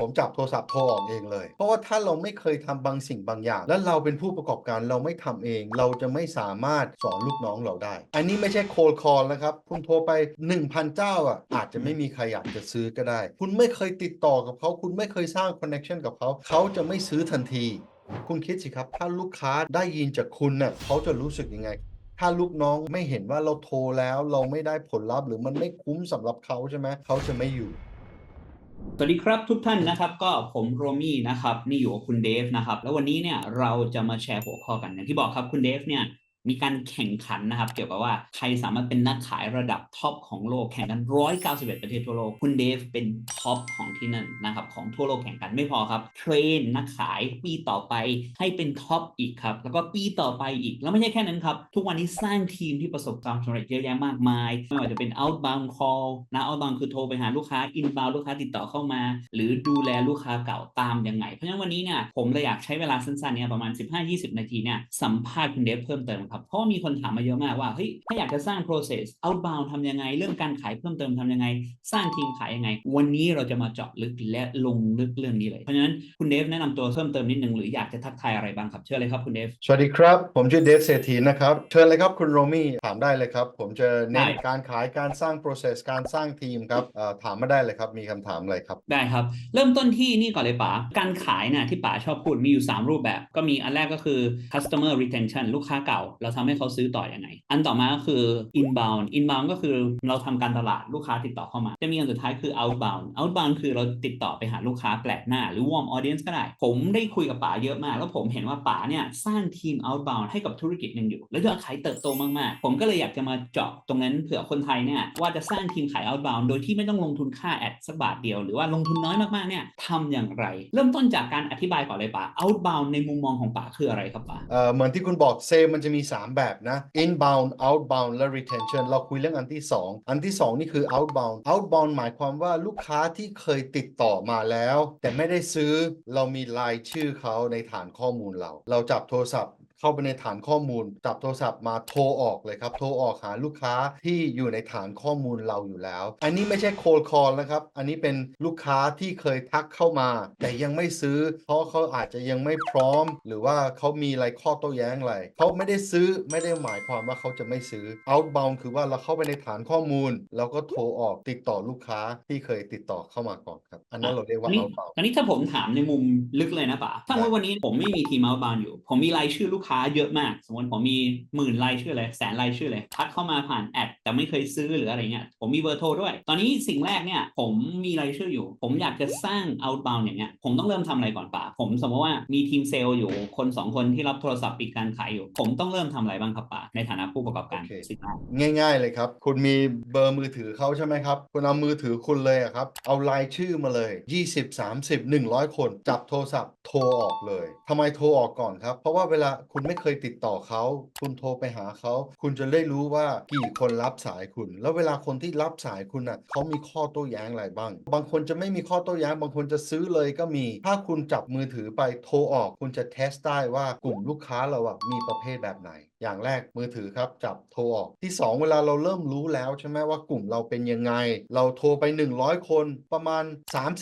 ผมจับโทรศัพท์โทรออกเองเลย เพราะว่าถ้าเราไม่เคยทำบางสิ่งบางอย่าง แล้วเราเป็นผู้ประกอบการเราไม่ทำเอง เราจะไม่สามารถสอนลูกน้องเราได้ อันนี้ไม่ใช่โคลคอลนะครับ คุณโทรไป 1,000 เจ้าอะอาจจะไม่มีใครอยากจะซื้อก็ได้ คุณไม่เคยติดต่อกับเขา คุณไม่เคยสร้างคอนเน c t ชันกับเขา เขาจะไม่ซื้อทันที คุณคิดสิครับ ถ้าลูกค้าได้ยินจากคุณน่ะเขาจะรู้สึกยังไงถ้าลูกน้องไม่เห็นว่าเราโทรแล้วเราไม่ได้ผลลัพธ์หรือมันไม่คุ้มสำหรับเขาใช่ไหมเขาจะไม่อยู่ สวัสดีครับทุกท่านนะครับก็ผมโรมี่นะครับนี่อยู่กับคุณเดฟนะครับแล้ววันนี้เนี่ยเราจะมาแชร์หัวข้อกันอย่างที่บอกครับคุณเดฟเนี่ย มีการแข่งขันนะครับ เกี่ยวกับว่าใครสามารถเป็นนักขายระดับท็อปของโลกแข่งกัน 191 ประเทศทั่วโลก คุณเดฟเป็นท็อปของที่นั่นนะครับ ของทั่วโลกแข่งกันไม่พอครับ เทรนนักขายปีต่อไปให้เป็นท็อปอีกครับ แล้วก็ปีต่อไปอีก แล้วไม่ใช่แค่นั้นครับ ทุกวันนี้สร้างทีมที่ประสบความสำเร็จเยอะแยะมากมายไม่ว่าจะเป็น outbound call นะ outbound คือโทรไปหาลูกค้า inbound ลูกค้าติดต่อเข้ามา หรือดูแลลูกค้าเก่าตามยังไง เพราะฉะนั้นวันนี้เนี่ยผมเลยอยากใช้เวลาสั้นๆเนี่ยประมาณ 15-20 นาทีเนี่ยสัมภาษณ์คุณเดฟเพิ่มเติมครับเพราะว่ามีคนถามมาเยอะมากว่าเฮ้ยถ้าอยากจะสร้าง process outbound ทำยังไง เรื่องการขายเพิ่มเติมทำยังไง สร้างทีมขายยังไง วันนี้เราจะมาเจาะลึกและลงลึกเรื่องนี้เลย เพราะฉะนั้นคุณเดฟแนะนำตัวเพิ่มเติมนิดนึงหรืออยากจะทักทายอะไรบ้างครับเชิญเลยครับคุณเดฟสวัสดีครับ ผมชื่อเดฟเศรษฐีนะครับเชิญเลยครับคุณโรมี่ถามได้เลยครับ ผมจะเน้นได้การขายการสร้าง process การสร้างทีมครับเอ่อถามมาได้เลยครับมีคำถามอะไรครับได้ครับ เริ่มต้นที่นี่ก่อนเลยป๋าการขายเนี่ยที่ป๋าชอบพูดมีอยู่ 3 รูปแบบ ก็มีอันแรกก็คือ customer retention ลูกค้าเก่าเราทำให้เขาซื้อต่ออยังไง อันต่อมาก็คือ inbound inbound ก็คือเราทำการตลาดลูกค้าติดต่อเข้ามา จะมีอันสุดท้ายคือ outbound outbound คือเราติดต่อไปหาลูกค้าแปลกหน้า หรือ warm audience ก็ได้ ผมได้คุยกับป๋าเยอะมาก แล้วผมเห็นว่าป๋าเนี่ยสร้างทีม outbound ให้กับธุรกิจหนึ่งอยู่ แล้วยอดขายเติบโตมากๆ ผมก็เลยอยากจะมาเจาะตรงนั้นเผื่อคนไทยเนี่ยว่าจะสร้างทีมขาย outbound โดยที่ไม่ต้องลงทุนค่าแอดสักบาทเดียว หรือว่าลงทุนน้อยมากๆเนี่ยทำอย่างไร เริ่มต้นจากการอธิบายก่อนเลยป๋า outbound ในมุมมองของป๋าคืออะไรครับป๋าเอ่อเหมือนที่คุณบอกเซมันจะมี3 แบบนะ inbound outbound และ retention เราคุยเรื่องอันที่ 2 อันที่ 2 นี่คือ outbound outbound หมายความว่าลูกค้าที่เคยติดต่อมาแล้ว แต่ไม่ได้ซื้อเรามีรายชื่อเขาในฐานข้อมูลเรา เราจับโทรศัพท์ เข้าไปในฐานข้อมูลจับโทรศัพท์มาโทรออกเลยครับ โทรออกหาลูกค้าที่อยู่ในฐานข้อมูลเราอยู่แล้ว อันนี้ไม่ใช่ cold call นะครับ อันนี้เป็นลูกค้าที่เคยทักเข้ามา แต่ยังไม่ซื้อ เพราะเขาอาจจะยังไม่พร้อม หรือว่าเขามีอะไรข้อโต้แย้งอะไรเขาไม่ได้ซื้อไม่ได้หมายความว่าเขาจะไม่ซื้อ outbound คือว่าเราเข้าไปในฐานข้อมูล แล้วก็โทรออกติดต่อลูกค้าที่เคยติดต่อเข้ามาก่อนครับ อันนั้นเราเรียกว่าอันนี้ outbound อันนี้ถ้าผมถามในมุมลึกเลยนะป๋าถ้าว่าวันนี้ผมไม่มีทีม outbound อยู่ ผมมีรายชื่อลูกค้าเยอะมาก สมมติผมมีหมื่นรายชื่อเลยแสนรายชื่อเลยทักเข้ามาผ่านแอดแต่ไม่เคยซื้อหรืออะไรเงี้ยผมมีเบอร์โทรด้วย ตอนนี้สิ่งแรกเนี่ยผมมีรายชื่ออยู่ ผมอยากจะสร้าง outbound อย่างเงี้ยผมต้องเริ่มทำอะไรก่อนป๋าผมสมมติว่ามีทีมเซลล์อยู่คนสองคนที่รับโทรศัพท์ปิดการขายอยู่ ผมต้องเริ่มทำอะไรบ้างครับป๋าในฐานะผู้ประกอบการโอเคสิ่งแรกง่าย ๆ เลยครับ คุณมีเบอร์มือถือเขาใช่ไหมครับ คุณเอามือถือคุณเลยอะครับ เอารายชื่อมาเลย 20 30 100 คน จับโทรศัพท์โทรออกเลยทำไมโทรออกก่อนครับ เพราะว่าเวลาคุณณไม่เคยติดต่อเขา คุณโทรไปหาเขา คุณจะได้รู้ว่ากี่คนรับสายคุณ แล้วเวลาคนที่รับสายคุณอะเขามีข้อโต้แย้งอะไรบ้าง บางคนจะไม่มีข้อโต้แย้ง บางคนจะซื้อเลยก็มี ถ้าคุณจับมือถือไปโทรออก คุณจะเทสได้ว่ากลุ่มลูกค้าเราอะมีประเภทแบบไหน อย่างแรกมือถือครับจับโทรออก ที่ 2 เวลาเราเริ่มรู้แล้วใช่ไหมว่ากลุ่มเราเป็นยังไง เราโทรไป 100 คนประมาณ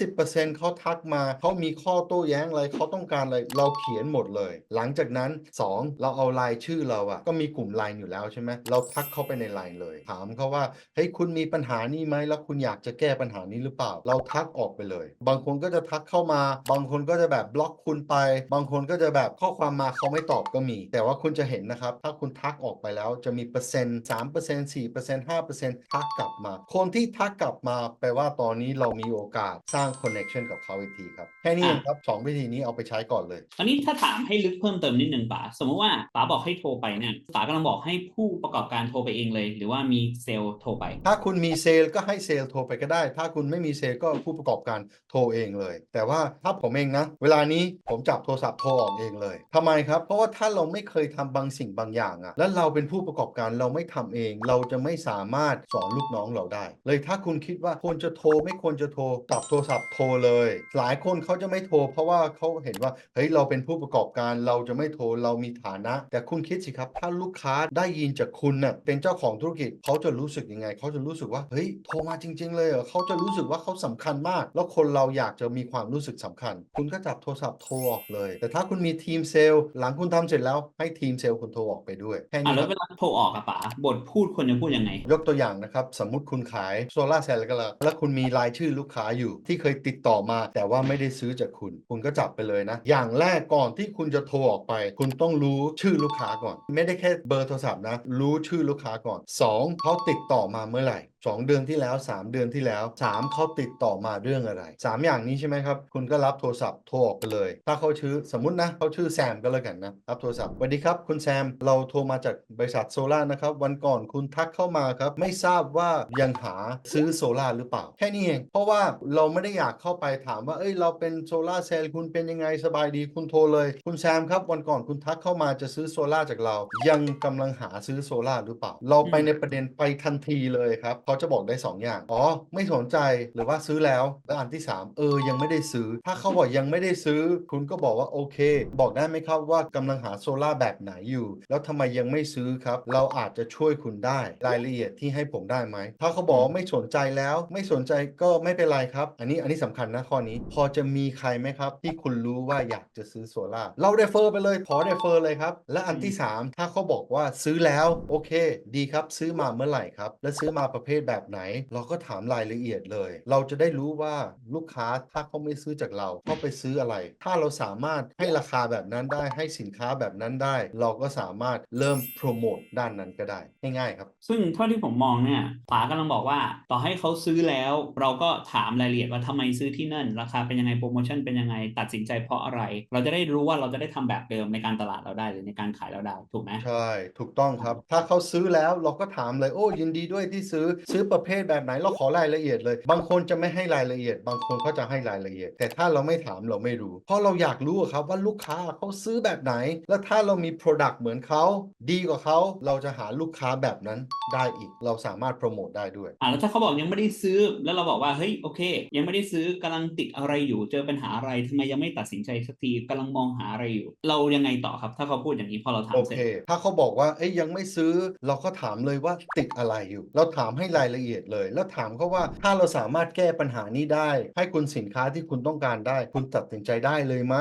30%เขาทักมาเขามีข้อโต้แย้งอะไรเขาต้องการอะไรเราเขียนหมดเลย หลังจากนั้น 2 เราเอารายชื่อเราอะก็มีกลุ่มไลน์อยู่แล้วใช่ไหมเราทักเข้าไปในไลน์เลย ถามเขาว่าเฮ้ยคุณมีปัญหานี้ไหมแล้วคุณอยากจะแก้ปัญหานี้หรือเปล่า เราทักออกไปเลย บางคนก็จะทักเข้ามา บางคนก็จะแบบบล็อกคุณไป บางคนก็จะแบบข้อความมาเขาไม่ตอบก็มี แต่ว่าคุณจะเห็นนะครับถ้าคุณทักออกไปแล้วจะมีเปอร์เซ็นต์3% 4% 5%ทักกลับมา คนที่ทักกลับมาแปลว่าตอนนี้เรามีโอกาสสร้างคอนเน c t ชันกับเขาอีกทีครับแค่นี้เองครับสองวิธีนี้เอาไปใช้ก่อนเลยตอนนี้ถ้าถามให้ลึกเพิ่มเติมนิดนึงป๋าสมมติว่าป๋าบอกให้โทรไปเนี่ยป๋ากำลังบอกให้ผู้ประกอบการโทรไปเองเลย หรือว่ามีเซลล์โทรไป ถ้าคุณมีเซลล์ก็ให้เซลล์โทรไปก็ได้ ถ้าคุณไม่มีเซลล์ก็ผู้ประกอบการโทรเองเลย แต่ว่าถ้าผมเองนะ เวลานี้ผมจับโทรศัพท์โทรออกเองเลยทำไมครับ เพราะว่าถ้าเราไม่เคยทำบางสิ่งบางอย่างอย่างอะแล้วเราเป็นผู้ประกอบการเราไม่ทำเอง เราจะไม่สามารถสอนลูกน้องเราได้ เลยถ้าคุณคิดว่าควรจะโทรไม่ควรจะโทรตับโทรศัพท์โทรเลย หลายคนเขาจะไม่โทร เพราะว่าเขาเห็นว่าเฮ้ยเราเป็นผู้ประกอบการเราจะไม่โทรเรามีฐานะ แต่คุณคิดสิครับถ้าลูกค้าได้ยินจากคุณน่ะเป็นเจ้าของธุรกิจเขาจะรู้สึกยังไงเขาจะรู้สึกว่าเฮ้ยโทรมาจริง ๆ เลยเหรอเขาจะรู้สึกว่าเขาสำคัญมาก แล้วคนเราอยากจะมีความรู้สึกสำคัญ คุณก็จับโทรศัพท์โทรออกเลย แต่ถ้าคุณมีทีมเซลล์หลังคุณทำเสร็จแล้วให้ทีมเซลล์คุณโทรออกไปด้วยแค่อะนี้แล้วคเวรับลาโทรออกอะป๋าบทพูดควรจะพูดยังไง ยกตัวอย่างนะครับ สมมุติคุณขายโซลาร์เซลล์ก็แล้วแล้วคุณมีรายชื่อลูกค้าอยู่ที่เคยติดต่อมา แต่ว่าไม่ได้ซื้อจากคุณ คุณก็จับไปเลยนะ อย่างแรกก่อนที่คุณจะโทรออกไป คุณต้องรู้ชื่อลูกค้าก่อน ไม่ได้แค่เบอร์โทรศัพท์นะ รู้ชื่อลูกค้าก่อน 2เขาติดต่อมาเมื่อไหร่2 เดือนที่แล้ว 3 เดือนที่แล้ว 3เขาติดต่อมาเรื่องอะไร 3 อย่างนี้ใช่ไหมครับ คุณก็รับโทรศัพท์โทรออกไปเลย ถ้าเขาชื่อสมมุตินะเขาชื่อแซมก็แล้วกันนะรับโทรศัพท์สวัสดีครับ คุณแซมเราโทรมาจากบริษัทโซล่านะครับวันก่อนคุณทักเข้ามาครับไม่ทราบว่ายังหาซื้อโซล่าหรือเปล่า แค่นี้เอง เพราะว่าเราไม่ได้อยากเข้าไปถามว่าเอ้ยเราเป็นโซล่าเซลล์คุณเป็นยังไงสบายดีคุณโทรเลย คุณแซมครับวันก่อนคุณทักเข้ามาจะซื้อโซล่าจากเรา ยังกำลังหาซื้อโซล่าหรือเปล่า เราไปในประเด็นไปทันทีเลยครับเขาจะบอกได้สองอย่าง อ๋อ ไม่สนใจหรือว่าซื้อแล้ว แล้วอันที่ 3 เออ ยังไม่ได้ซื้อ ถ้าเขาบอกยังไม่ได้ซื้อ คุณก็บอกว่าโอเค บอกได้ไหมครับว่ากำลังหาโซล่าร์แบบไหนอยู่ แล้วทำไมยังไม่ซื้อครับ เราอาจจะช่วยคุณได้รายละเอียดที่ให้ผมได้ไหม ถ้าเขาบอกว่าไม่สนใจแล้ว ไม่สนใจก็ไม่เป็นไรครับ อันนี้อันนี้สำคัญนะข้อนี้ พอจะมีใครไหมครับ ที่คุณรู้ว่าอยากจะซื้อโซล่าร์เราเดฟเฟอร์ไปเลยขอเดฟเฟอร์เลยครับ และอันที่ 3 ถ้าเขาบอกว่าซื้อแล้วโอเค ดีครับ ซื้อมาเมื่อไหร่ครับ และซื้อมาประเภทแบบไหน เราก็ถามรายละเอียดเลย เราจะได้รู้ว่าลูกค้าถ้าเขาไม่ซื้อจากเราเขาไปซื้ออะไร ถ้าเราสามารถให้ราคาแบบนั้นได้ให้สินค้าแบบนั้นได้ เราก็สามารถเริ่มโปรโมทด้านนั้นก็ได้ง่ายๆครับซึ่งเท่าที่ผมมองเนี่ยป๋ากำลังบอกว่าต่อให้เขาซื้อแล้ว เราก็ถามรายละเอียดว่าทำไมซื้อที่นั่น ราคาเป็นยังไงโปรโมชั่นเป็นยังไงตัดสินใจเพราะอะไร เราจะได้รู้ว่าเราจะได้ทำแบบเดิมในการตลาดเราได้หรือในการขายเราได้ถูกไหมใช่ ถูกต้องครับ ถ้าเขาซื้อแล้วเราก็ถามเลยโอ้ยินดีด้วยที่ซื้อซื้อประเภทแบบไหนเราขอรายละเอียดเลย บางคนจะไม่ให้รายละเอียด บางคนเขาจะให้รายละเอียด แต่ถ้าเราไม่ถามเราไม่รู้ เพราะเราอยากรู้อะครับว่าลูกค้าเขาซื้อแบบไหน แล้วถ้าเรามี Product เหมือนเขาดีกว่าเขาเราจะหาลูกค้าแบบนั้นได้อีก เราสามารถโปรโมทได้ด้วยอ่าแล้วถ้าเขาบอกยังไม่ได้ซื้อแล้วเราบอกว่าเฮ้ยโอเค ยังไม่ได้ซื้อกำลังติดอะไรอยู่เจอปัญหาอะไรทำไมยังไม่ตัดสินใจสักทีกำลังมองหาอะไรอยู่ เรายังไงต่อครับ ถ้าเขาพูดอย่างนี้พอเราถามโอเสร็เคจถ้าเขาบอกว่าเอ้ยยังไม่ซื้อเราก็ถามเลยว่าติดอะไรอยู่ เราถามให้รายละเอียดเลย แล้วถามเขาว่าถ้าเราสามารถแก้ปัญหานี้ได้ ให้คุณสินค้าที่คุณต้องการได้ คุณตัดสินใจได้เลยไหม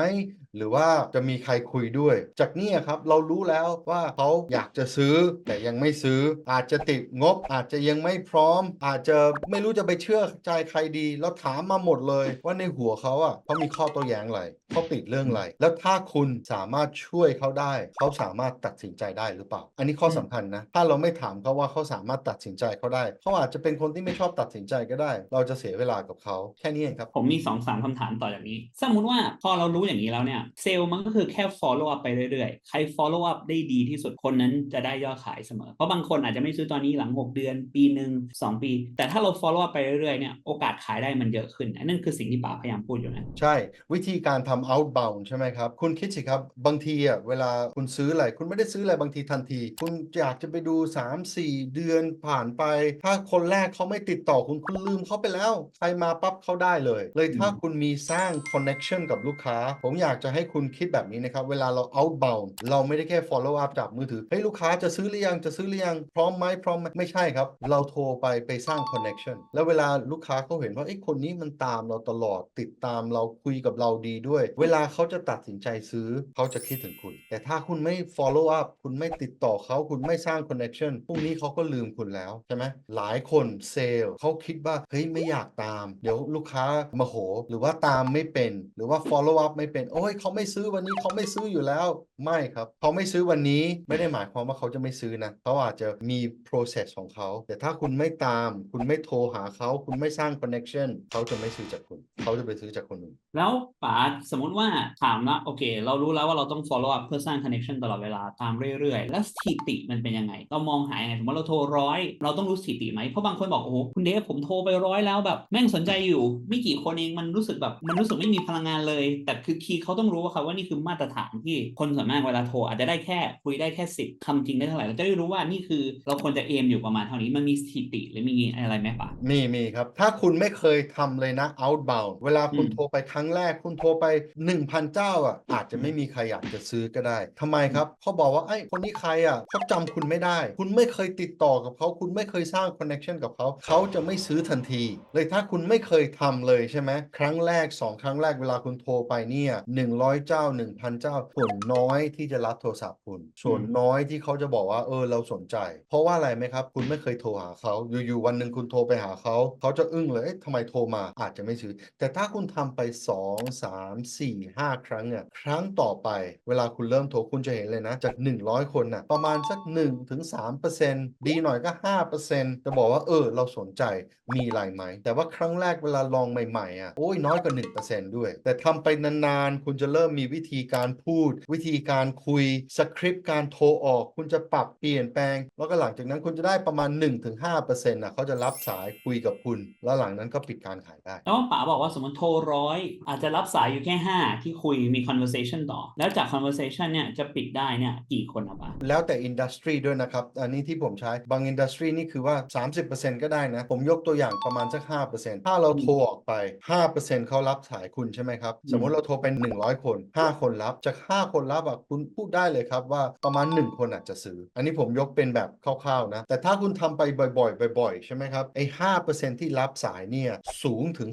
หรือว่าจะมีใครคุยด้วย จากนี้ครับเรารู้แล้วว่าเขาอยากจะซื้อ แต่ยังไม่ซื้อ อาจจะติดงบ อาจจะยังไม่พร้อม อาจจะไม่รู้จะไปเชื่อใจใครดี แล้วถามมาหมดเลยว่าในหัวเขาอะเขามีข้อโต้แย้งอะไร เขาติดเรื่องอะไร แล้วถ้าคุณสามารถช่วยเขาได้ เขาสามารถตัดสินใจได้หรือเปล่า อันนี้ข้อสำคัญนะ ถ้าเราไม่ถามเขาว่าเขาสามารถตัดสินใจเขาได้ เขาอาจจะเป็นคนที่ไม่ชอบตัดสินใจก็ได้ เราจะเสียเวลากับเขาแค่นี้เองครับ ผมมีสองสามคำถามต่อจากนี้ สมมุติว่าพอเรารู้อย่างนี้แล้วเนี่ย เซลล์มันก็คือแค่ follow up ไปเรื่อยๆ ใคร follow up ได้ดีที่สุดคนนั้นจะได้ยอดขายเสมอ เพราะบางคนอาจจะไม่ซื้อตอนนี้หลัง 6 เดือน ปีหนึ่ง2ปี แต่ถ้าเรา follow up ไปเรื่อยๆเนี่ยโอกาสขายได้มันเยอะขึ้น อันนั่นคือสิ่งที่ป๋าพยายามพูดอยู่นะ ใช่ วิธีการทำ outbound ใช่ไหมครับ คุณคิดสิครับ บางทีอะเวลาคุณซื้ออะไร คุณไม่ได้ซื้ออะไรบางทีทันที คุณอยากจะไปดู 3-4 เดือนผ่านไป ถ้าคนแรกเขาไม่ติดต่อคุณคุณลืมเขาไปแล้ว ใครมาปั๊บเขาได้เลย เลยถ้าอืมคุณมีสร้าง connection กับลูกค้า ผมอยากจะให้คุณคิดแบบนี้นะครับ เวลาเรา outbound เราไม่ได้แค่ follow up จากมือถือเฮ้ยลูกค้าจะซื้อหรือยังจะซื้อหรือยังพร้อมไหมพร้อมไหมไม่ใช่ครับ เราโทรไปไปสร้าง connection แล้วเวลาลูกค้าเขาเห็นว่าไอ้ยคนนี้มันตามเราตลอดติดตามเราคุยกับเราดีด้วยเวลาเขาจะตัดสินใจซื้อเขาจะคิดถึงคุณ แต่ถ้าคุณไม่ follow up คุณไม่ติดต่อเขาคุณไม่สร้าง connection พรุ่งนี้เขาก็ลืมคุณแล้วใช่ไหมหลายคนเซลล์เขาคิดว่าเฮ้ยไม่อยากตาม เดี๋ยวลูกค้าโมโห หรือว่าตามไม่เป็น หรือว่า follow up ไม่เป็น โอ้ยเขาไม่ซื้อวันนี้เขาไม่ซื้ออยู่แล้วไม่ครับเขาไม่ซื้อวันนี้ไม่ได้หมายความว่าเขาจะไม่ซื้อนะเขาอาจจะมี process ของเขา แต่ถ้าคุณไม่ตาม คุณไม่โทรหาเขาคุณไม่สร้าง connection เขาจะไม่ซื้อจากคุณ เขาจะไปซื้อจากคนอื่นแล้วป๋าสมมติว่าถามละโอเค เรารู้แล้วว่าเราต้อง follow up เพื่อสร้าง connection ตลอดเวลาตามเรื่อยๆ แล้วสถิติมันเป็นยังไง เรามองหายังไงสมมติเราโทรร้อยเราต้องรู้สถิติไหมเพราะบางคนบอกโอ้โหคุณเดฟผมโทรไปร้อยแล้วแบบแม่งสนใจอยู่ ไม่กี่คนเองมันรู้สึกแบบมันรู้สึกไม่มีพลังงานเลย แต่คือคีย์เขาต้องรู้ว่าครับว่านี่คือมาตรฐานที่คนส่วนมากเวลาโทรอาจจะได้แค่คุยได้แค่สิบคำจริงได้เท่าไหร่เราจะได้รู้ว่านี่คือเราควรจะเอมอยู่ประมาณเท่านี้มันมีสถิติหรือมีอะไรไหมปะมีมีครับ ถ้าคุณไม่เคยทำเลยนะ outbound เวลาคุณโทรไปครั้งแรกคุณโทรไป1,000 เจ้าอะอาจจะไม่มีใครอยากจะซื้อก็ได้ทำไมครับเขาบอกว่าไอ้ยคนนี้ใครอะเขาจำคุณไม่ได้ คุณไม่เคยติดต่อกับเขาคุณไม่เคยสร้าง connection กับเขาเขาจะไม่ซื้อทันที เลยถ้าคุณไม่เคยทำเลยใช่ไหมครั้งแรก 2 ครั้งแรกเวลาคุณโทรไปเนี่ย100เจ้า 1,000 เจ้า ส่วนน้อยที่จะรับโทรศัพท์คุณ ส่วนอืมน้อยที่เขาจะบอกว่าเออเราสนใจ เพราะว่าอะไรไหมครับ คุณไม่เคยโทรหาเขาอยู่ๆวันหนึ่งคุณโทรไปหาเขาเขาจะอึ้งเลยเอ๊ะทำไมโทรมาอาจจะไม่ซื้อแต่ถ้าคุณทำไป 2 3 4 5 ครั้งเนี่ยครั้งต่อไปเวลาคุณเริ่มโทรคุณจะเห็นเลยนะ จาก 100 คนน่ะประมาณสัก1ถึง3%ดีหน่อยก็ 5%จะบอกว่าเออ เราสนใจมีอะไรไหม แต่ว่าครั้งแรกเวลาลองใหม่ๆอะโอ้ยน้อยกว่า 1%ด้วย แต่ทำไปนานๆ คุณจะเริ่มมีวิธีการพูด วิธีการคุยสคริปต์การโทรออก คุณจะปรับเปลี่ยนแปลง แล้วก็หลังจากนั้นคุณจะได้ประมาณ 1-5%น่ะเขาจะรับสายคุยกับคุณ แล้วหลังนั้นก็ปิดการขายได้แล้วป๋าบอกว่าสมมติโทรร้อยอาจจะรับสายอยู่แค่5 ที่คุยมี conversation ต่อ แล้วจาก conversation เนี่ยจะปิดได้เนี่ยกี่คนอะป๋าแล้วแต่อินดัสทรีด้วยนะครับ อันนี้ที่ผมใช้บางอินดัสทรีนี่คือว่า 30%ก็ได้นะ ผมยกตัวอย่างประมาณสัก 5%ถ้าเราโทรออกไป 5%เขารับสายคุณใช่ไหมครับ สมมติเราโทรไป 100 คน 5 คนรับ จาก 5 คนรับอะคุณพูดได้เลยครับว่าประมาณ 1 คนอาจจะซื้อ อันนี้ผมยกเป็นแบบคร่าวๆนะ แต่ถ้าคุณทำไปบ่อยๆ บ่อยๆ ใช่ไหมครับ ไอ้5%ที่รับสายเนี่ยสูงถึง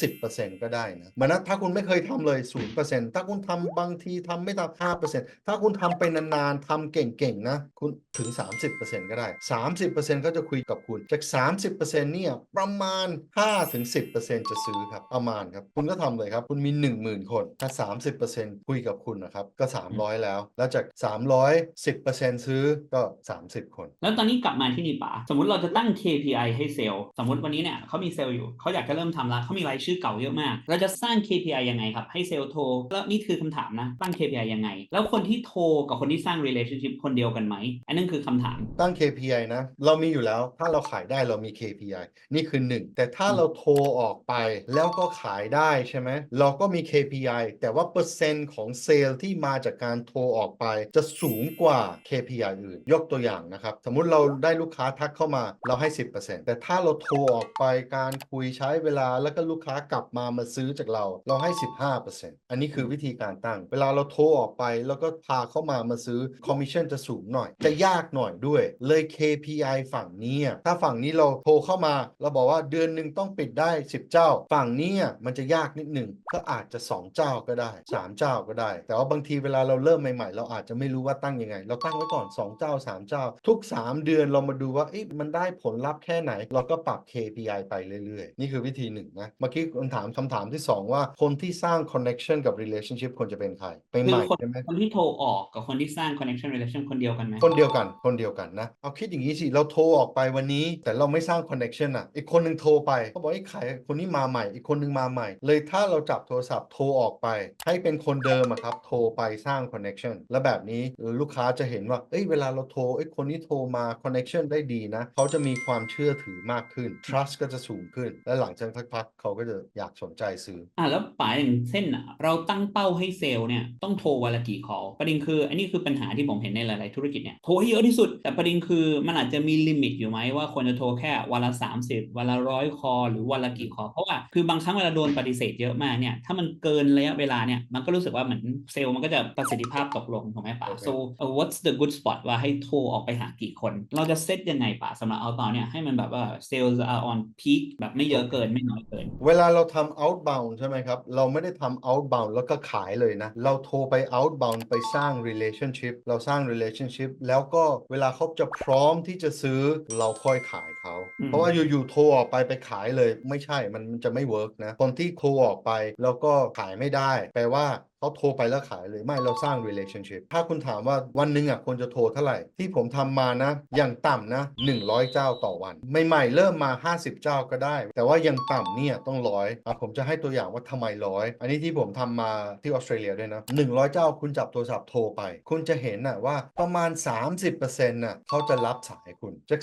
30%ก็ได้นะเหมือนนะถ้าคุณไม่เคยทำเลย 0%ถ้าคุณทำบางทีทำไม่ทำ5%ถ้าคุณทำไปนานๆทำเก่งๆนะ คุณถึง 30%ก็ได้ 30%ก็จะคุยกับคุณ จาก 30%เนี่ยประมาณ 5-10%จะซื้อครับประมาณครับ คุณก็ทำเลยครับ คุณมี 10,000 คน ถ้า 30%คุยกับคุณนะครับ ก็ 300 แล้ว แล้วจาก 300 10%ซื้อก็ 30 คน แล้วตอนนี้กลับมาที่นี่ป๋าสมมติเราจะตั้ง KPI ให้เซลล์สมมติวันนี้เนี่ยเขามีเซลล์อยู่เขาอยากจะเริ่มทำแล้วเขามีรายชื่อเก่าเยอะมาก เราจะสร้าง KPI ยังไงครับให้เซลล์โทร แล้วนี่คือคำถามนะ ตั้ง KPI ยังไง แล้วคนที่โทรกับคนที่สร้าง relationship คนเดียวกันไหม อันนั้นคือคำถาม ตั้ง KPI นะ เรามีอยู่แล้ว ถ้าเราขายได้เรามี KPI นี่คือ 1 แต่ถ้าเราโทรออกไปแล้วก็ขายได้ใช่ไหม เราก็มี KPI แต่ว่าเปอร์เซ็นต์ของเซลล์ที่มาจากการโทรออกไป จะสูงกว่า KPI อื่น ยกตัวอย่างนะครับ สมมุติเราได้ลูกค้าทักเข้ามาเราให้ 10%แต่ถ้าเราโทรออกไปการคุยใช้เวลาแล้วก็ลูกค้ากลับมามาซื้อจากเรา เราให้ 15%อันนี้คือวิธีการตั้ง เวลาเราโทรออกไป แล้วก็พาเข้ามามาซื้อคอมมิชชั่นจะสูงหน่อย จะยากหน่อยด้วย เลย KPI ฝั่งนี้อะถ้าฝั่งนี้เราโทรเข้ามา เราบอกว่าเดือนหนึ่งต้องปิดได้ 10 เจ้า ฝั่งนี้อะมันจะยากนิดหนึ่งก็อาจจะ 2 เจ้าก็ได้ 3 เจ้าก็ได้ แต่ว่าบางทีเวลาเราเริ่มใหม่ๆ เราอาจจะไม่รู้ว่าตั้งยังไง เราตั้งไว้ก่อน 2 เจ้า 3 เจ้า ทุก 3 เดือนเรามาดูว่าเอ๊ะมันได้ผลลัพธ์แค่ไหน เราก็ปรับ KPI ไปเรื่อยๆ นี่คือวิธีหนึ่งนะเมื่อกี้คำถามคำถามที่ 2 ว่าคนที่สร้าง connection กับ relationship ควรจะเป็นใครไปคืใหม่คนใช่ไหมคนที่โทรออกกับคนที่สร้าง connection relation คนเดียวกันไหมคนเดียวกันคนเดียวกันนะ เอาคิดอย่างนี้สิ เราโทรออกไปวันนี้ แต่เราไม่สร้าง connection อะ อีกคนหนึ่งโทรไปเขาบอกไอ้ใครคนนี้มาใหม่ อีกคนหนึ่งมาใหม่ เลยถ้าเราจับโทรศัพท์โทรออกไป ให้เป็นคนเดิมอะครับโทรไปสร้าง connection แล้วแบบนี้ลูกค้าจะเห็นว่าเอ้ยเวลาเราโทรไอ้ยคนนี้โทรมา connection ได้ดีนะเขาจะมีความเชื่อถือมากขึ้น trust ก็จะสูงขึ้น และหลังจากสักพักเขาก็จะอยากสนใจซื้ออะแล้วป๋าอย่างเช่นอะเราตั้งเป้าให้เซลล์เนี่ยต้องโทรวันละกี่คอลประเด็นคือ อันนี้คือปัญหาที่ผมเห็นในหลาย ๆ ธุรกิจเนี่ยโทรให้เยอะที่สุด แต่ประเด็นคือมันอาจจะมีลิมิตอยู่ไหมว่าควรจะโทรแค่วันละ 30 วันละร้อยคอหรือวันละกี่คอเพราะว่าคือบางครั้งเวลาโดนปฏิเสธเยอะมากเนี่ยถ้ามันเกินระยะเวลาเนี่ยมันก็รู้สึกว่าเหมือนเซลล์มันก็จะประสิทธิภาพตกลงถูกไหมป๋าโอเค so uh, what's the good spot ว่าให้โทรออกไปหากี่คน เราจะเซตยังไงป๋าสำหรับเอาตอนเนี่ยให้มันแบบว่า sales are on peak แบบไม่เยอะเกินไม่น้อยเกิน เวลาเราทำ outbound ใช่ไหมครับเราไม่ได้ทำ outbound แล้วก็ขายเลยนะ เราโทรไป outbound ไปสร้าง relationship เราสร้าง relationship แล้วก็เวลาเขาจะพร้อมที่จะซื้อเราค่อยขายเขาอืมเพราะว่าอยู่ๆโทรออกไปไปขายเลยไม่ใช่มันมันจะไม่เวิร์กนะ คนที่โทรออกไปแล้วก็ขายไม่ได้ แปลว่าเขาโทรไปแล้วขายเลยไม่เราสร้าง relationship ถ้าคุณถามว่าวันหนึ่งอะควรจะโทรเท่าไหร่ ที่ผมทำมานะ อย่างต่ำนะ 100 เจ้าต่อวัน ใหม่ๆ เริ่มมา 50 เจ้าก็ได้ แต่ว่ายังต่ำเนี่ยต้องร้อยอะผมจะให้ตัวอย่างว่าทำไมร้อยอันนี้ที่ผมทำมาที่ออสเตรเลียด้วยนะ100 เจ้าคุณจับโทรศัพท์โทรไป คุณจะเห็นน่ะว่าประมาณ 30%น่ะเขาจะรับสายคุณจาก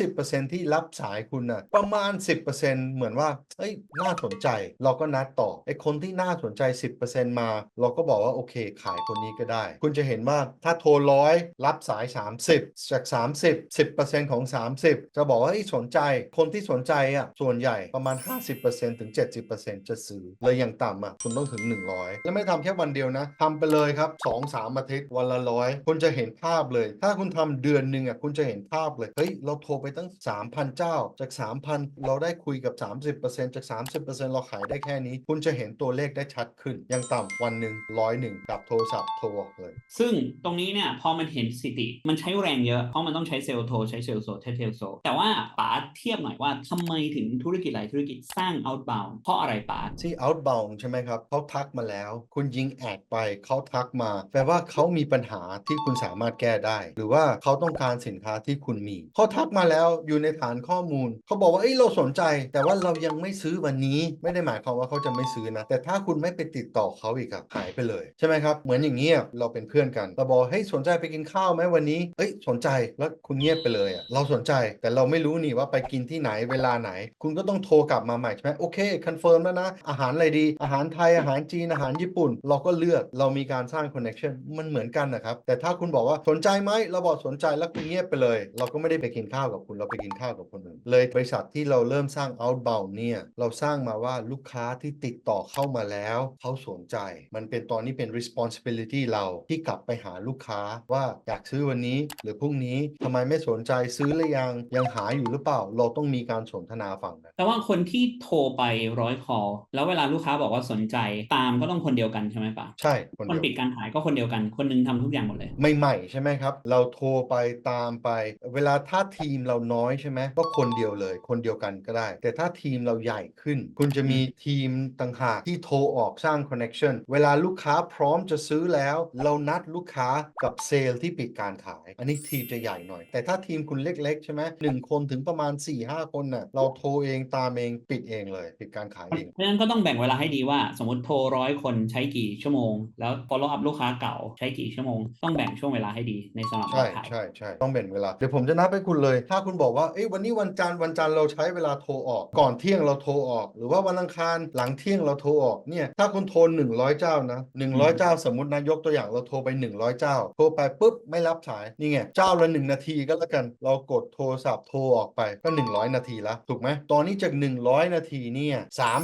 30%ที่รับสายคุณน่ะประมาณ 10%เหมือนว่าเอ้ยน่าสนใจ เราก็นัดต่อไอ้คนที่น่าสนใจ 10%มาเราก็บอกว่าโอเคขายคนนี้ก็ได้ คุณจะเห็นว่าถ้าโทรร้อยรับสาย 30 จาก 30 10%ของ 30 จะบอกว่าเฮ้ยสนใจคนที่สนใจอะส่วนใหญ่ประมาณ 50%ถึง 70%จะซื้อเลยอย่างต่ำอะคุณต้องถึง 100 แล้วไม่ทำแค่วันเดียวนะทำไปเลยครับ 2-3อาทิตย์วันละร้อยคุณจะเห็นภาพเลย ถ้าคุณทำเดือนหนึ่งอะคุณจะเห็นภาพเลยเฮ้ยเราโทรไปตั้ง 3,000 เจ้าจาก 3,000 เราได้คุยกับ 30%จาก 30%เราขายได้แค่นี้ คุณจะเห็นตัวเลขได้ชัดขึ้นอย่างต่ำวันหนึ่งร้อยหนึ่งกับโทรศัพท์โทรออกเลย ซึ่งตรงนี้เนี่ยพอมันเห็นสถิติ มันใช้แรงเยอะ เพราะมันต้องใช้เซลล์โทรใช้เซลล์โซใช้เซลล์โซแต่ว่าป๋าเทียบหน่อยว่าทำไมถึงธุรกิจหลายธุรกิจสร้าง outbound เพราะอะไรป๋าที่ outbound ใช่ไหมครับเขาทักมาแล้ว คุณยิงแอดไปเขาทักมา แปลว่าเขามีปัญหาที่คุณสามารถแก้ได้ หรือว่าเขาต้องการสินค้าที่คุณมีเขาทักมาแล้วอยู่ในฐานข้อมูลเขาบอกว่าเอ้ยเราสนใจ แต่ว่าเรายังไม่ซื้อวันนี้ ไม่ได้หมายความว่าเขาจะไม่ซื้อนะ แต่ถ้าคุณไม่ไปติดต่อเขาอีกอะหายไปเลยใช่ไหมครับเหมือนอย่างเงี้ยเราเป็นเพื่อนกันเราบอกเฮ้ยสนใจไปกินข้าวไหมวันนี้เอ้ยสนใจแล้วคุณเงียบไปเลยอะเราสนใจแต่เราไม่รู้นี่ว่าไปกินที่ไหนเวลาไหน คุณก็ต้องโทรกลับมาใหม่ใช่ไหมโอเคคอนเฟิร์มแล้วนะ อาหารอะไรดี อาหารไทยอาหารจีนอาหารญี่ปุ่น เราก็เลือกเรามีการสร้างคอนเน c t ชันมันเหมือนกันนะครับแต่ถ้าคุณบอกว่าสนใจไหมเราบอกสนใจแล้วคุณเงียบไปเลย เราก็ไม่ได้ไปกินข้าวกับคุณเราไปกินข้าวกับคนอื่นเลยบริษัทที่เราเริ่มสร้าง outbound เนี่ยเราสร้างมาว่าลูกค้าที่ติดต่อเข้ามาแล้วเขาสนใจมันเป็นตอนนี้เป็น responsibility เราที่กลับไปหาลูกค้าว่าอยากซื้อวันนี้หรือพรุ่งนี้ทำไมไม่สนใจซื้อหรือยังยังหาอยู่หรือเปล่า เราต้องมีการสนทนาฟังกันแต่ว่าคนที่โทรไปร้อยคอแล้วเวลาลูกค้าบอกว่าสนใจตามก็ต้องคนเดียวกันใช่ไหมป๋าใช่คนคนเดียวปิดการขายก็คนเดียวกันคนหนึงทำทุกอย่างหมดเลยใหม่ๆใช่ไหมครับ เราโทรไปตามไป เวลาถ้าทีมเราน้อยใช่ไหมก็คนเดียวเลย คนเดียวกันก็ได้ แต่ถ้าทีมเราใหญ่ขึ้น คุณจะมีทีมต่างหากที่โทรออกสร้างคอนเน c t ชันเวลาลูกค้าพร้อมจะซื้อแล้ว เรานัดลูกค้ากับเซลล์ที่ปิดการขาย อันนี้ทีมจะใหญ่หน่อย แต่ถ้าทีมคุณเล็กๆ ใช่ไหมหนึ่งคนถึงประมาณ 4-5 คนน่ะเราโทรเองตามเองปิดเองเลย ปิดการขายเองเพราะฉะนั้นก็ต้องแบ่งเวลาให้ดีว่า สมมติโทรร้อยคนใช้กี่ชั่วโมง แล้ว follow up ลูกค้าเก่าใช้กี่ชั่วโมง ต้องแบ่งช่วงเวลาให้ดีในสำหรับใช่ขาย ใช่ใช่ต้องแบ่งเวลา เดี๋ยวผมจะนับให้คุณเลย ถ้าคุณบอกว่าเอ้ยวันนี้วันจันทร์วันจันทร์เราใช้เวลาโทรออก ก่อนเที่ยงเราโทรออก หรือว่าวันอังคารหลังเที่ยงเราโทรออกเนี่ยถ้าคุณโทร100 เจ้านะ100เจ้าสมมตินะยกตัวอย่างเราโทรไป100เจ้า โทรไปปุ๊บไม่รับสายนี่ไงเจ้าละ1นาทีก็แล้วกันเรากดโทรศัพท์โทรออกไปก็100นาทีแล้วถูกไหมตอนนี้จาก100นาทีเนี่ย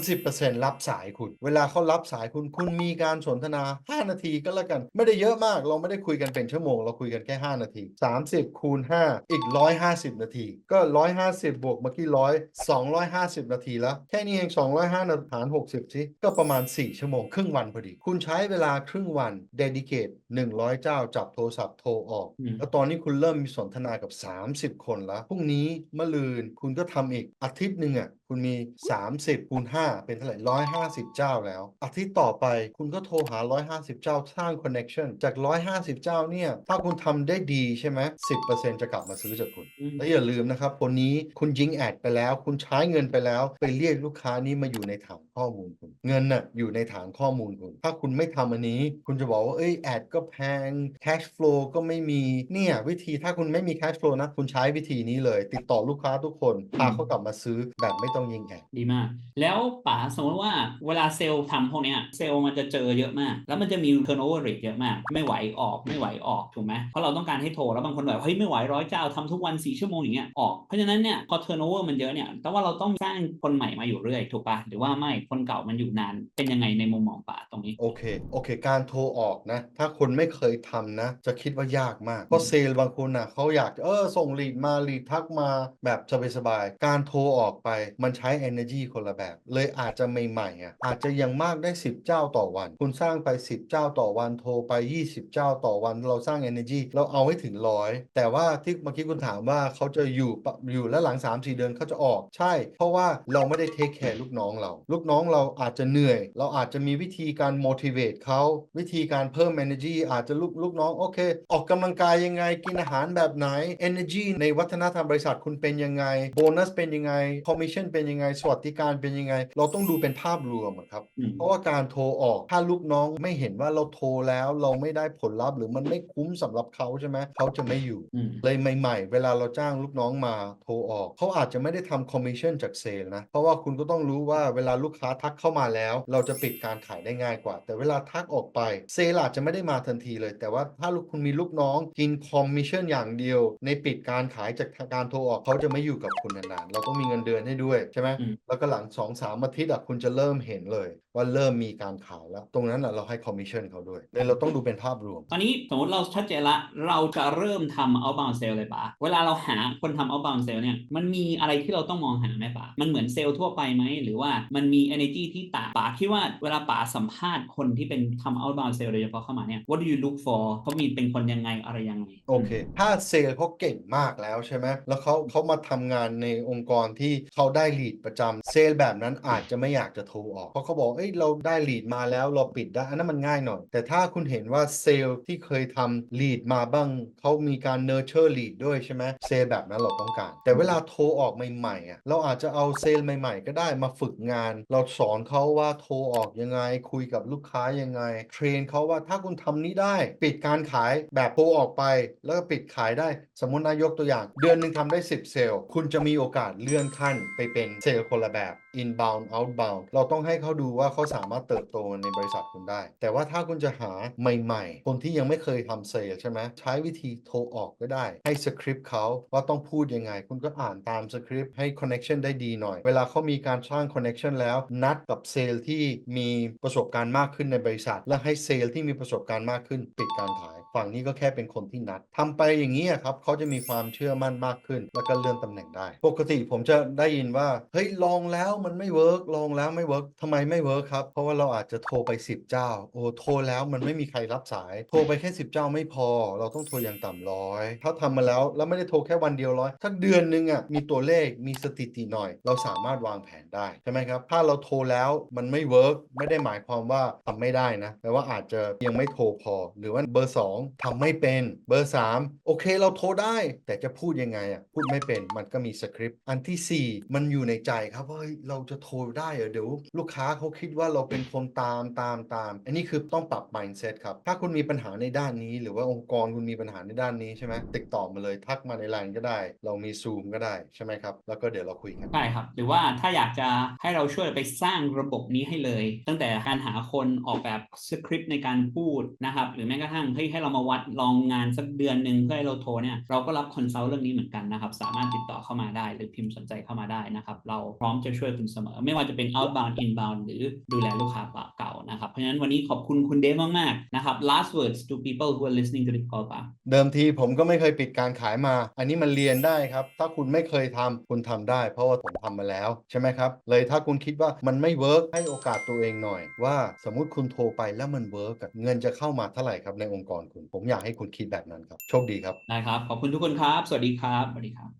30%รับสายคุณ เวลาเขารับสายคุณคุณมีการสนทนา5นาทีก็แล้วกัน ไม่ได้เยอะมากเราไม่ได้คุยกันเป็นชั่วโมง เราคุยกันแค่5นาที30คูณ5อีก150นาที ก็150บวกเมื่อกี้ร้อย250นาทีแล้วแค่นี้เอง205นาหาร60สิก็ประมาณ4ชั่วโมงครึ่งวันพอดีคุณใช้เวลาครึ่งวัน dedicate 100เจ้าจับโทรศัพท์โทรออกอืมแล้วตอนนี้คุณเริ่มมีสนทนากับ 30 คนแล้วพรุ่งนี้มะลืนคุณก็ทำอีกอาทิตย์หนึ่งอะ คุณมี 30คูณ5เป็นเท่าไหร่150 เจ้าแล้ว อาทิตย์ต่อไปคุณก็โทรหา 150 เจ้าสร้าง connection จาก 150 เจ้าเนี่ยถ้าคุณทำได้ดีใช่ไหม10%จะกลับมาซื้อจากคุณอืมและอย่าลืมนะครับคนนี้คุณยิงแอดไปแล้ว คุณใช้เงินไปแล้ว ไปเรียกลูกค้านี้มาอยู่ในฐานข้อมูลคุณ เงินน่ะอยู่ในฐานข้อมูลคุณ ถ้าคุณไม่ทำอันนี้ คุณจะบอกว่าเอ้ยแอดก็แพง cash flow ก็ไม่มีเนี่ยวิธีถ้าคุณไม่มี cash flow นะคุณใช้วิธีนี้เลย ติดต่อลูกค้าทุกคนพาเขากลับมาซื้อแบบไม่ต้องยิงแอดดีมาก แล้วป๋าสมมติว่าเวลาเซลล์ทำพวกเนี้ยเซลล์มันจะเจอเยอะมาก แล้วมันจะมี turnover rate เยอะมาก ไม่ไหวออกไม่ไหวออกถูกไหมเพราะเราต้องการให้โทรแล้วบางคนแบบเฮ้ยไม่ไหวร้อยเจ้าทำทุกวันสี่ชั่วโมงอย่างเงี้ยออกเพราะฉะนั้นเนี่ยพอ turnover มันเยอะเนี่ยแต่ว่าเราต้องสร้างคนใหม่มาอยู่เรื่อยถูกปะหรือว่าไม่คนเก่ามันอยู่นานเป็นยังไงในมุมมองป๋าตรงนี้โอเคโอเค การโทรออกนะ ถ้าคนไม่เคยทำนะ จะคิดว่ายากมากเพราะเซลล์บางคนนะเขาอยากจะเออส่งลีดมาลีดทักมาแบบสบายๆการโทรออกไปมันใช้ energy คนละแบบ เลยอาจจะใหม่ๆอะอาจจะยังมากได้ 10 เจ้าต่อวัน คุณสร้างไป 10 เจ้าต่อวันโทรไป 20 เจ้าต่อวัน เราสร้าง energy เราเอาให้ถึงร้อยแต่ว่าที่เมื่อกี้คุณถามว่าเขาจะอยู่ปะอยู่แล้วหลัง 3-4 เดือนเขาจะออกใช่ เพราะว่าเราไม่ได้เทคแคร์ลูกน้องเรา ลูกน้องเราอาจจะเหนื่อย เราอาจจะมีวิธีการ motivate เขาวิธีการเพิ่ม energy อาจจะลูกลูกน้องโอเค ออกกำลังกายยังไงกินอาหารแบบไหน energy ในวัฒนธรรมบริษัทคุณเป็นยังไงโบนัสเป็นยังไง commission เป็นยังไงสวัสดิการเป็นยังไง เราต้องดูเป็นภาพรวมอะครับอืมเพราะว่าการโทรออกถ้าลูกน้องไม่เห็นว่าเราโทรแล้วเราไม่ได้ผลลัพธ์ หรือมันไม่คุ้มสำหรับเขาใช่ไหมเขาจะไม่อยู่อืมเลยใหม่ ๆ เวลาเราจ้างลูกน้องมาโทรออกเขาอาจจะไม่ได้ทำคอมมิชชั่นจากเซลล์นะเพราะว่าคุณก็ต้องรู้ว่าเวลาลูกค้าทักเข้ามาแล้ว เราจะปิดการขายได้ง่ายกว่า แต่เวลาทักออกไปเซลล์อาจจะไม่ได้มาทันทีเลย แต่ว่าถ้าลูกคุณมีลูกน้องกินคอมมิชชั่นอย่างเดียว ในปิดการขายจากการโทรออกเขาจะไม่อยู่กับคุณนานๆเราต้องมีเงินเดือนให้ด้วยใช่ไหมอืมแล้วก็หลัง2อสามอาทิตย์อะคุณจะเริ่มเห็นเลยว่าเริ่มมีการขายแล้ว ตรงนั้นอะเราให้คอมมิชชั่นเขาด้วยเลยเราต้องดูเป็นภาพรวม ตอนนี้สมมติเราชัดเจนละ เราจะเริ่มทำ outbound sale เลยปะเวลาเราหาคนทำ outbound sale เนี่ยมันมีอะไรที่เราต้องมองหาไหมปะมันเหมือนเซลล์ทั่วไปไหม หรือว่ามันมี energy ที่ต่างปะคิดว่าเวลาป๋าสัมภาษณ์คนที่เป็นทำ outbound sale โดยเฉพาะเข้ามาเนี่ย what do you look for เขามีเป็นคนยังไงอะไรยังไงโอเค ถ้าเซลล์เขาเก่งมากแล้วใช่ไหมแล้วเขาเขามาทำงานในองค์กรที่เขาได้ลีดประจำเซลล์แบบนั้นอาจจะไม่อยากจะโทรออกเพราะเขาบอกเอ้ยเราได้ลีดมาแล้วเราปิดได้อันนั้นมันง่ายหน่อย แต่ถ้าคุณเห็นว่าเซลล์ที่เคยทำลีดมาบ้างเขามีการเนอร์เชอร์ลีดด้วยใช่ไหมเซลล์แบบนั้นเราต้องการ แต่เวลาโทรออกใหม่ๆอะเราอาจจะเอาเซลล์ใหม่ๆ ก็ได้มาฝึกงาน เราสอนเขาว่าโทรออกยังไง คุยกับลูกค้ายังไง เทรนเขาว่าถ้าคุณทำนี้ได้ ปิดการขายแบบโทรออกไป แล้วก็ปิดขายได้ สมมตินายกตัวอย่าง เดือนหนึ่งทำได้ 10 เซลล์ คุณจะมีโอกาสเลื่อนขั้นไปเป็นเซลล์คนละแบบ inbound outbound เราต้องให้เขาดูว่าเขาสามารถเติบโตในบริษัทคุณได้ แต่ว่าถ้าคุณจะหาใหม่ๆ คนที่ยังไม่เคยทำเซลใช่ไหมใช้วิธีโทรออกก็ได้ ให้สคริปต์เขาว่าต้องพูดยังไง คุณก็อ่านตามสคริปต์ให้ connection ได้ดีหน่อย เวลาเขามีการสร้าง connection แล้ว นัดกับเซลที่มีประสบการณ์มากขึ้นในบริษัท และให้เซลที่มีประสบการณ์มากขึ้นปิดการขาย ฝั่งนี้ก็แค่เป็นคนที่นัดทำไปอย่างนี้ครับเขาจะมีความเชื่อมั่นมากขึ้น แล้วก็เลื่อนตำแหน่งได้ ปกติผมจะได้ยินว่าเฮ้ยลองแล้วมันไม่เวิร์กลองแล้วไม่เวิร์กทำไมไม่เวิร์กครับ เพราะว่าเราอาจจะโทรไป 10 เจ้า โอ้โทรแล้วมันไม่มีใครรับสาย โทรไปแค่ 10 เจ้าไม่พอ เราต้องโทรอย่างต่ำร้อยถ้าทำมาแล้วแล้วไม่ได้โทรแค่วันเดียวร้อยถ้าเดือนนึงอะมีตัวเลขมีสถิติหน่อย เราสามารถวางแผนได้ใช่ไหมครับถ้าเราโทรแล้วมันไม่เวิร์กไม่ได้หมายความว่าทำไม่ได้นะแปลว่าอาจจะยังไม่โทรพอ หรือว่าเบอร์ 2ทำไม่เป็นเบอร์ 3 โอเคเราโทรได้ แต่จะพูดยังไงอะพูดไม่เป็นมันก็มีสคริปต์อันทีสี่4 มันอยู่ในใจครับว่าเฮ้ยเราจะโทรได้เหรอเดี๋ยวลูกค้าเขาคิดว่าเราเป็นคนตามตามตาม อันนี้คือต้องปรับ mindset ครับ ถ้าคุณมีปัญหาในด้านนี้ หรือว่าองค์กรคุณมีปัญหาในด้านนี้ใช่ไหมติดต่อมาเลยทักมาในไลน์ก็ได้ เรามีซูมก็ได้ใช่ไหมครับ แล้วก็เดี๋ยวเราคุยกันใช่ครับ หรือว่าถ้าอยากจะให้เราช่วยไปสร้างระบบนี้ให้เลย ตั้งแต่การหาคนออกแบบสคริปต์ในการพูดนะครับ หรือแม้กระทั่งให้ให้เรามาวัดลองงานสักเดือนหนึ่งเพื่อให้เราโทรเนี่ยเราก็รับคอนซัลท์เรื่องนี้เหมือนกันนะครับ สามารถติดต่อเข้ามาได้ หรือพิมพ์สนใจเข้ามาได้นะครับ เราพร้อมจะช่วยคุณเสมอ ไม่ว่าจะเป็น outbound inbound หรือดูแลลูกค้าเก่าๆนะครับ เพราะฉะนั้นวันนี้ขอบคุณคุณเดฟมากๆนะครับ last words to people who are listening to this call ปะเดิมทีผมก็ไม่เคยปิดการขายมา อันนี้มันเรียนได้ครับ ถ้าคุณไม่เคยทำคุณทำได้ เพราะว่าผมทำมาแล้วใช่ไหมครับ เลยถ้าคุณคิดว่ามันไม่เวิร์กให้โอกาสตัวเองหน่อย ว่าสมมุติคุณโทรไปแล้วมันเวิร์กเงินจะเข้ามาเท่าไหร่ครับในองค์กรคุณผมอยากให้คุณคิดแบบนั้นครับ โชคดีครับ ได้ครับ ขอบคุณทุกคนครับ สวัสดีครับ สวัสดีครับ